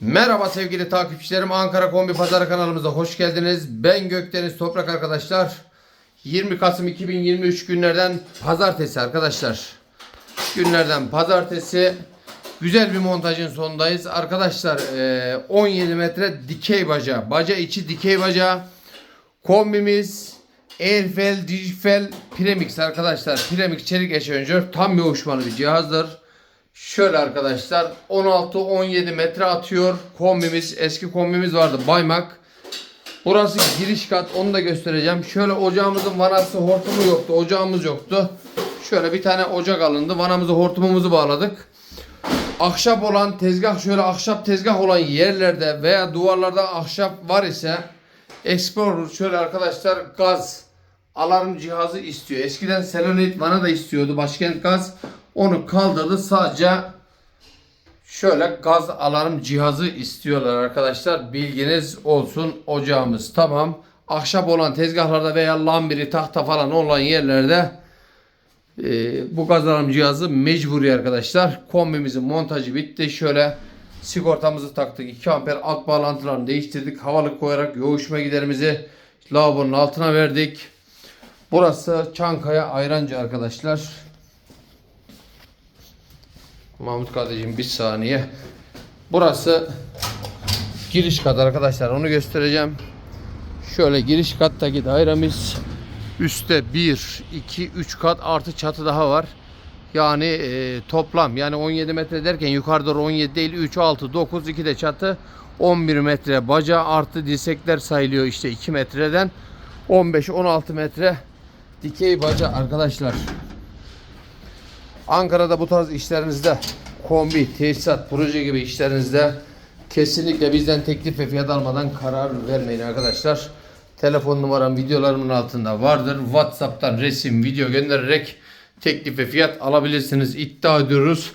Merhaba sevgili takipçilerim. Ankara Kombi Pazarı kanalımıza hoş geldiniz. Ben Gökdeniz Toprak arkadaşlar. 20 Kasım 2023 günlerden pazartesi arkadaşlar. Günlerden pazartesi. Güzel bir montajın sonundayız. Arkadaşlar eee, 17 metre dikey baca. Baca içi dikey baca. Kombimiz Airfel Digifel Premix arkadaşlar. Premix çelik eşenjör tam bir uçmalı bir cihazdır. Şöyle arkadaşlar 16-17 metre atıyor. Kombimiz eski kombimiz vardı Baymak. Burası giriş kat onu da göstereceğim. Şöyle ocağımızın vanası hortumu yoktu. Ocağımız yoktu. Şöyle bir tane ocak alındı. Vanamızı hortumumuzu bağladık. Ahşap olan tezgah şöyle ahşap tezgah olan yerlerde veya duvarlarda ahşap var ise Explorer şöyle arkadaşlar gaz alarm cihazı istiyor. Eskiden Selenite vana da istiyordu. Başkent Gaz onu kaldırdı. Sadece şöyle gaz alarm cihazı istiyorlar arkadaşlar. Bilginiz olsun. Ocağımız tamam. Ahşap olan tezgahlarda veya lambiri tahta falan olan yerlerde e, bu gaz alarm cihazı mecburi arkadaşlar. Kombimizin montajı bitti. Şöyle sigortamızı taktık. 2 amper alt bağlantılarını değiştirdik. Havalık koyarak yoğuşma giderimizi lavabonun altına verdik. Burası Çankaya Ayrancı arkadaşlar. Mahmut kardeşim bir saniye. Burası giriş kat arkadaşlar. Onu göstereceğim. Şöyle giriş kattaki dairemiz üstte 1, 2, 3 kat artı çatı daha var. Yani e, toplam yani 17 metre derken yukarı doğru 17 değil 3, 6, 9, 2 de çatı 11 metre baca artı dirsekler sayılıyor işte 2 metreden 15, 16 metre dikey baca arkadaşlar. Ankara'da bu tarz işlerinizde kombi, tesisat, proje gibi işlerinizde kesinlikle bizden teklif ve fiyat almadan karar vermeyin arkadaşlar. Telefon numaram videolarımın altında vardır. WhatsApp'tan resim, video göndererek teklif ve fiyat alabilirsiniz. İddia ediyoruz.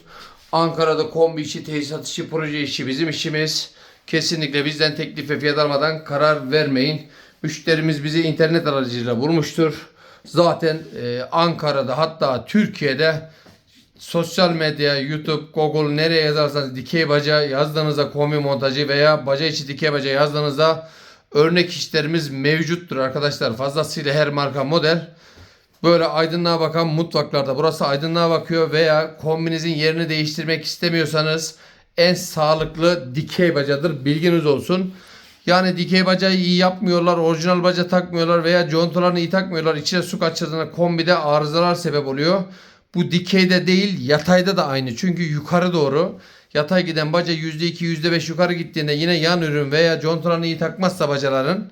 Ankara'da kombi işi, tesisat işi, proje işi bizim işimiz. Kesinlikle bizden teklif ve fiyat almadan karar vermeyin. Müşterimiz bizi internet aracılığıyla bulmuştur. Zaten e, Ankara'da hatta Türkiye'de sosyal medya, YouTube, Google nereye yazarsanız dikey baca yazdığınızda kombi montajı veya baca içi dikey baca yazdığınızda örnek işlerimiz mevcuttur arkadaşlar. Fazlasıyla her marka model. Böyle aydınlığa bakan mutfaklarda burası aydınlığa bakıyor veya kombinizin yerini değiştirmek istemiyorsanız en sağlıklı dikey bacadır. Bilginiz olsun. Yani dikey bacayı iyi yapmıyorlar, orijinal baca takmıyorlar veya contalarını iyi takmıyorlar. İçine su kaçırdığında kombide arızalar sebep oluyor. Bu dikeyde değil yatayda da aynı. Çünkü yukarı doğru yatay giden baca %2 %5 yukarı gittiğinde yine yan ürün veya contalarını iyi takmazsa bacaların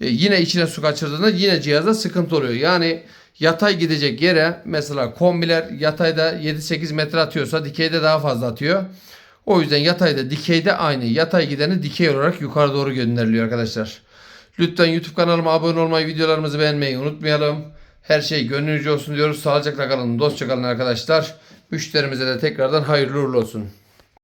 e, yine içine su kaçırdığında yine cihazda sıkıntı oluyor. Yani yatay gidecek yere mesela kombiler yatayda 7-8 metre atıyorsa dikeyde daha fazla atıyor. O yüzden yatayda dikeyde aynı. Yatay gideni dikey olarak yukarı doğru gönderiliyor arkadaşlar. Lütfen YouTube kanalıma abone olmayı, videolarımızı beğenmeyi unutmayalım. Her şey gönlünüzce olsun diyoruz. Sağlıcakla kalın, dostça kalın arkadaşlar. Müşterimize de tekrardan hayırlı uğurlu olsun.